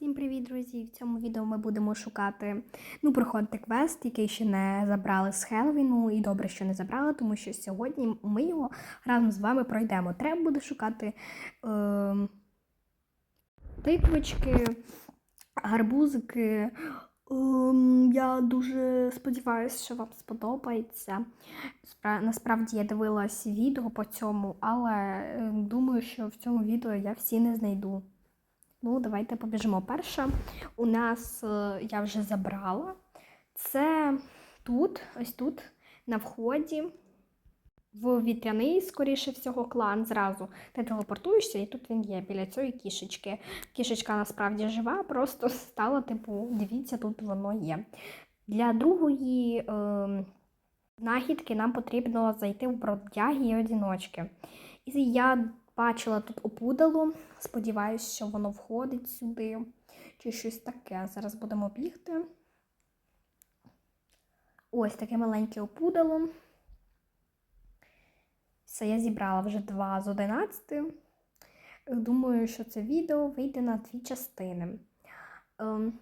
Всім привіт, друзі! В цьому відео ми будемо шукати, ну, проходити квест, який ще не забрали з Хеллоуіну. І добре, що не забрали, тому що сьогодні ми його разом з вами пройдемо. Треба буде шукати е, тиквочки, гарбузики. Ем, я дуже сподіваюся, що вам сподобається. Спра- Насправді я дивилась відео по цьому, але е, думаю, що в цьому відео я всі не знайду. Ну, давайте побіжимо. Перша у нас е, я вже забрала. Це тут, ось тут, на вході, в вітряний, скоріше всього, клан зразу. Ти телепортуєшся, і тут він є біля цієї кішечки. Кішечка насправді жива, просто стала, типу, дивіться, тут воно є. Для другої е, знахідки нам потрібно зайти в бродяги і одіночки. І я бачила тут опудало. Сподіваюсь, що воно входить сюди. Чи щось таке. Зараз будемо бігти. Ось таке маленьке опудало. Все, я зібрала вже 2 з 11. Думаю, що це відео вийде на дві частини. Ем,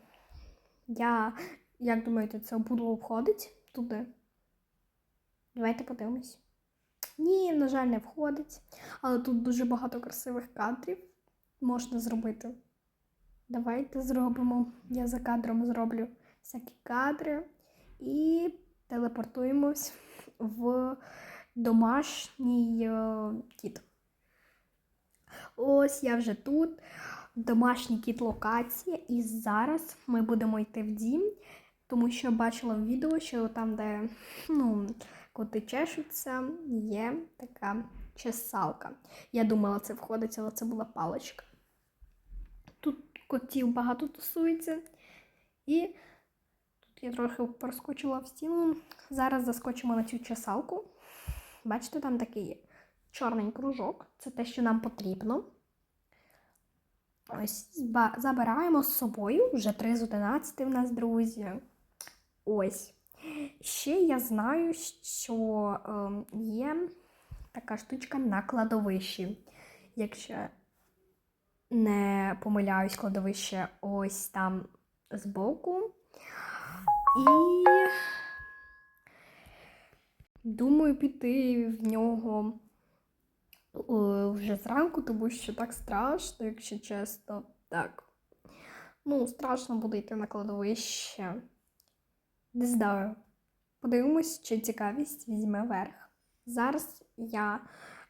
я, як думаєте, це опудало входить туди? Давайте подивимось. Ні, на жаль, не входить. Але тут дуже багато красивих кадрів можна зробити. Давайте зробимо. Я за кадром зроблю всякі кадри і телепортуємось в домашній е, кіт. Ось я вже тут. Домашній кіт локація. І зараз ми будемо йти в дім, тому що бачила в відео, що там, де ну, коти чешуться, є така чесалка. Я думала, це входить, але це була паличка. Тут котів багато тусується. І тут я трохи проскочила в стіну. Зараз заскочимо на цю чесалку. Бачите, там такий чорний кружок. Це те, що нам потрібно. Ось забираємо з собою вже 3 з 11 в нас, друзі. Ось. Ще я знаю, що ем, є така штучка на кладовищі. Якщо не помиляюсь, кладовище ось там збоку. І думаю піти в нього е, вже зранку, тому що так страшно, якщо чесно. Так. Ну, страшно буде йти на кладовище. Не знаю. Подивимось, чи цікавість візьме верх. Зараз я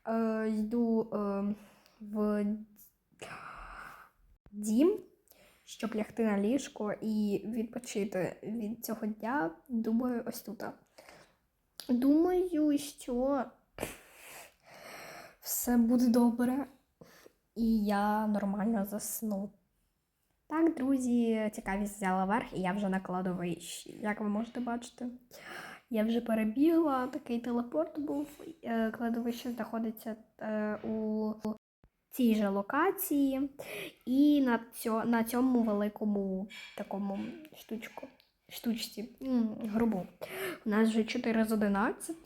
е, йду е, в дім, щоб лягти на ліжко і відпочити від цього дня. Думаю, ось тут. Думаю, що все буде добре, і я нормально засну. Так, друзі, цікавість взяла верх, і я вже на кладовищі. Як ви можете бачити, я вже перебігла, такий телепорт був. Е, Кладовище знаходиться е, у цій же локації. І на, цьо, на цьому великому такому штучку, штучці, м, грубу. У нас вже 4 з 11.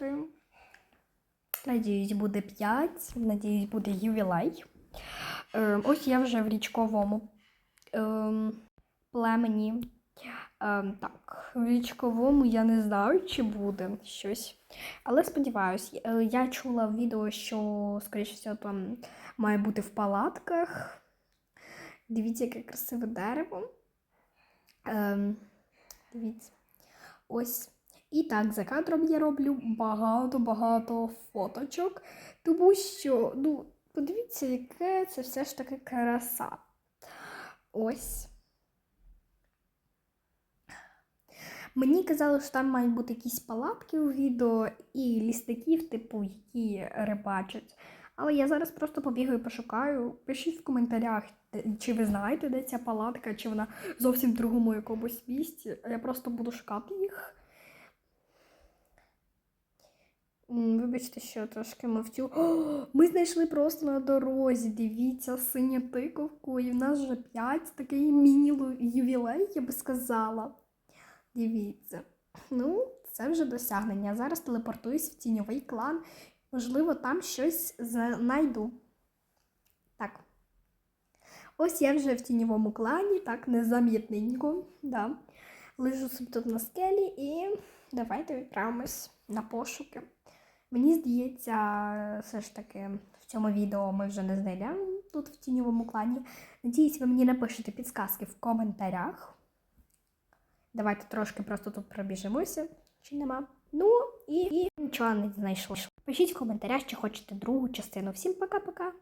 Надіюсь, буде 5. Надіюсь, буде ювілей. Е, ось я вже в річковому ем, племені. Ем, так, в річковому я не знаю, чи буде щось. Але сподіваюсь, Е, я чула в відео, що, скоріше всього, там має бути в палатках. Дивіться, яке красиве дерево. Ем, дивіться. Ось. І так, за кадром я роблю багато-багато фоточок, тому що, ну, подивіться, яке це все ж таки краса. Ось. Мені казали, що там мають бути якісь палатки у відео і лістаків, типу, які рибачать. Але я зараз просто побігаю і пошукаю. Пишіть в коментарях, чи ви знаєте, де ця палатка, чи вона зовсім в другому якомусь місці. Я просто буду шукати їх. Вибачте, що трошки мовчу. О, ми знайшли просто на дорозі. Дивіться, синю тиковку. І в нас вже 5, такий міні-ювілей, я би сказала. Дивіться. Ну, це вже досягнення. Зараз телепортуюсь в тіньовий клан. Можливо, там щось знайду. Так. Ось я вже в тіньовому клані, так, незамітненько. Да. Лежу собі тут на скелі і давайте відправимось на пошуки. Мені здається, все ж таки в цьому відео ми вже не знайдемо тут в тіньовому клані. Надіюсь, ви мені напишете підсказки в коментарях. Давайте трошки просто тут пробіжимося, чи нема. Ну і, і нічого не знайшли. Пишіть в коментарях, чи хочете другу частину. Всім пока-пока!